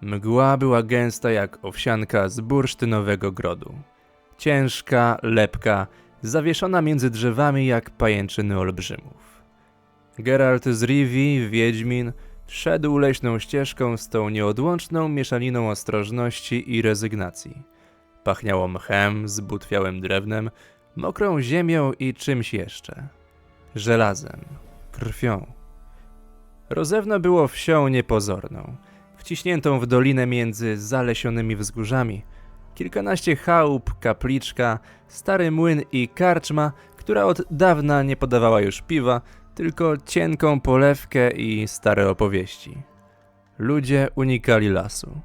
Mgła była gęsta jak owsianka z bursztynowego grodu. Ciężka, lepka, zawieszona między drzewami jak pajęczyny olbrzymów. Geralt z Rivi, Wiedźmin, szedł leśną ścieżką z tą nieodłączną mieszaniną ostrożności i rezygnacji. Pachniało mchem, zbutwiałym drewnem, mokrą ziemią i czymś jeszcze. Żelazem, krwią. Rozewno było wsią niepozorną, wciśniętą w dolinę między zalesionymi wzgórzami. Kilkanaście chałup, kapliczka, stary młyn i karczma, która od dawna nie podawała już piwa, tylko cienką polewkę i stare opowieści. Ludzie unikali lasu.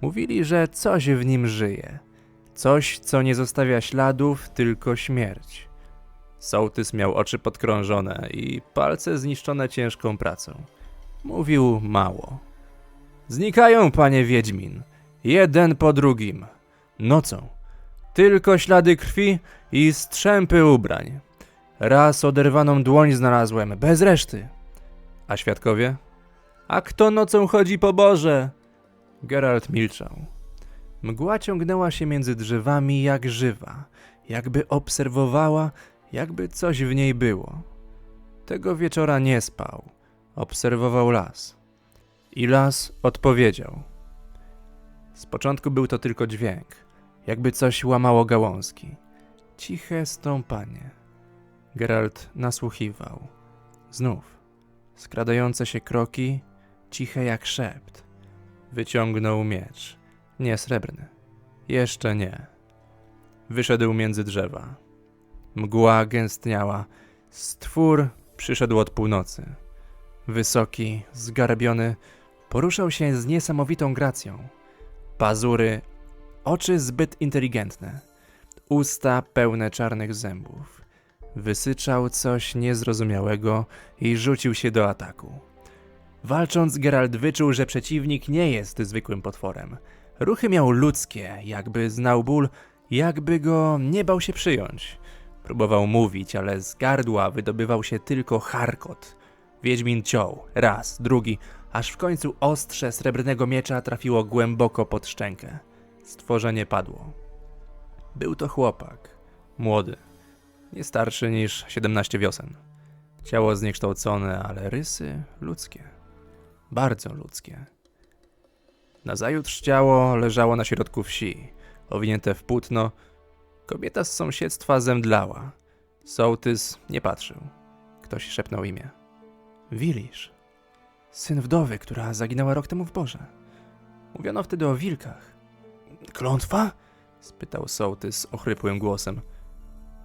Mówili, że coś w nim żyje. Coś, co nie zostawia śladów, tylko śmierć. Sołtys miał oczy podkrążone i palce zniszczone ciężką pracą. Mówił mało. Znikają, panie Wiedźmin, jeden po drugim, nocą. Tylko ślady krwi i strzępy ubrań. Raz oderwaną dłoń znalazłem, bez reszty. A świadkowie? A kto nocą chodzi po Boże? Geralt milczał. Mgła ciągnęła się między drzewami jak żywa, jakby obserwowała, jakby coś w niej było. Tego wieczora nie spał. Obserwował las. I las odpowiedział. Z początku był to tylko dźwięk, jakby coś łamało gałązki. Ciche stąpanie. Geralt nasłuchiwał. Znów. Skradające się kroki, ciche jak szept. Wyciągnął miecz. Nie srebrny. Jeszcze nie. Wyszedł między drzewa. Mgła gęstniała. Stwór przyszedł od północy. Wysoki, zgarbiony, poruszał się z niesamowitą gracją. Pazury, oczy zbyt inteligentne, usta pełne czarnych zębów. Wysyczał coś niezrozumiałego i rzucił się do ataku. Walcząc, Geralt wyczuł, że przeciwnik nie jest zwykłym potworem. Ruchy miał ludzkie, jakby znał ból, jakby go nie bał się przyjąć. Próbował mówić, ale z gardła wydobywał się tylko charkot. Wiedźmin ciął, raz, drugi, aż w końcu ostrze srebrnego miecza trafiło głęboko pod szczękę. Stworzenie padło. Był to chłopak, młody, nie starszy niż 17 wiosen. Ciało zniekształcone, ale rysy ludzkie. Bardzo ludzkie. Nazajutrz ciało leżało na środku wsi, owinięte w płótno. Kobieta z sąsiedztwa zemdlała. Sołtys nie patrzył. Ktoś szepnął imię. Wilisz. Syn wdowy, która zaginęła rok temu w Boże. Mówiono wtedy o wilkach. Klątwa? spytał sołtys ochrypłym głosem.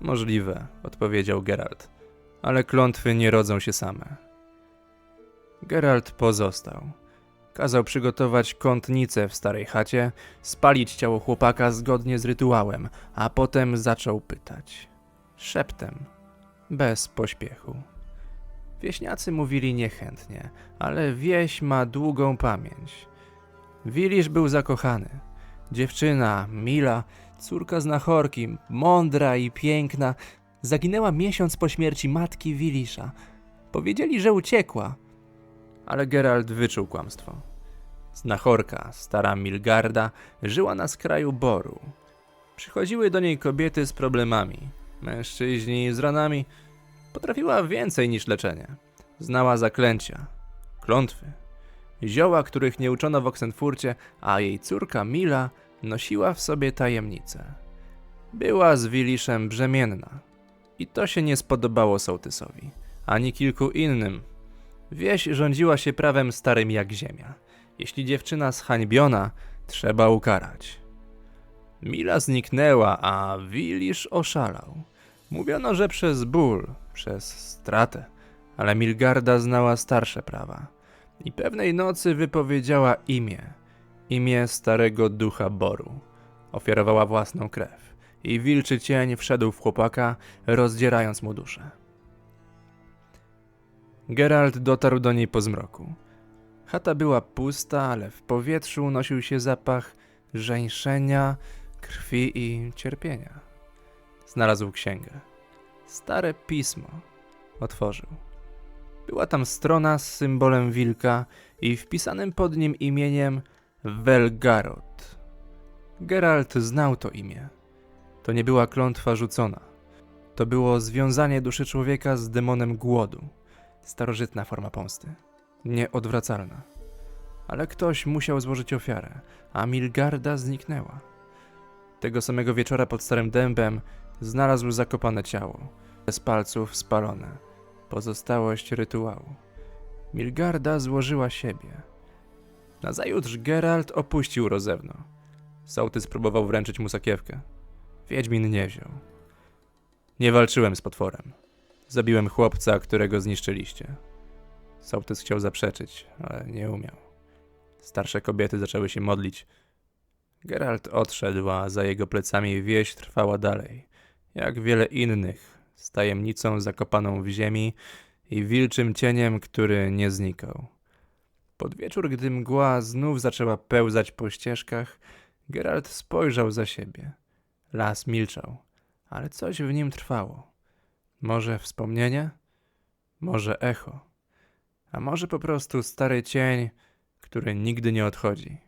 Możliwe, odpowiedział Geralt. Ale klątwy nie rodzą się same. Geralt pozostał. Kazał przygotować kątnicę w starej chacie, spalić ciało chłopaka zgodnie z rytuałem, a potem zaczął pytać. Szeptem, bez pośpiechu. Wieśniacy mówili niechętnie, ale wieś ma długą pamięć. Wilisz był zakochany. Dziewczyna, mila, córka znachorki, mądra i piękna, zaginęła miesiąc po śmierci matki Wilisza. Powiedzieli, że uciekła, ale Geralt wyczuł kłamstwo. Znachorka, stara Milgarda, żyła na skraju boru. Przychodziły do niej kobiety z problemami, mężczyźni z ranami. Potrafiła więcej niż leczenie. Znała zaklęcia, klątwy, zioła, których nie uczono w Oksenfurcie, a jej córka Mila nosiła w sobie tajemnicę. Była z Wiliszem brzemienna. I to się nie spodobało sołtysowi, ani kilku innym. Wieś rządziła się prawem starym jak ziemia. Jeśli dziewczyna zhańbiona, trzeba ukarać. Mila zniknęła, a Wilisz oszalał. Mówiono, że przez ból, przez stratę, ale Milgarda znała starsze prawa. I pewnej nocy wypowiedziała imię, imię starego ducha Boru. Ofiarowała własną krew i wilczy cień wszedł w chłopaka, rozdzierając mu duszę. Geralt dotarł do niej po zmroku. Chata była pusta, ale w powietrzu unosił się zapach żeńszenia, krwi i cierpienia. Znalazł księgę. Stare pismo. Otworzył. Była tam strona z symbolem wilka i wpisanym pod nim imieniem Velgarot. Geralt znał to imię. To nie była klątwa rzucona. To było związanie duszy człowieka z demonem głodu. Starożytna forma pomsty. Nieodwracalna. Ale ktoś musiał złożyć ofiarę, a Milgarda zniknęła. Tego samego wieczora pod starym dębem znalazł zakopane ciało, bez palców spalone. Pozostałość rytuału. Milgarda złożyła siebie. Nazajutrz Geralt opuścił Rozewno. Sołtys próbował wręczyć mu sakiewkę. Wiedźmin nie wziął. Nie walczyłem z potworem. Zabiłem chłopca, którego zniszczyliście. Sołtys chciał zaprzeczyć, ale nie umiał. Starsze kobiety zaczęły się modlić. Geralt odszedł, a za jego plecami wieś trwała dalej, jak wiele innych, z tajemnicą zakopaną w ziemi i wilczym cieniem, który nie znikał. Pod wieczór, gdy mgła znów zaczęła pełzać po ścieżkach, Geralt spojrzał za siebie. Las milczał, ale coś w nim trwało. Może wspomnienie? Może echo? A może po prostu stary cień, który nigdy nie odchodzi?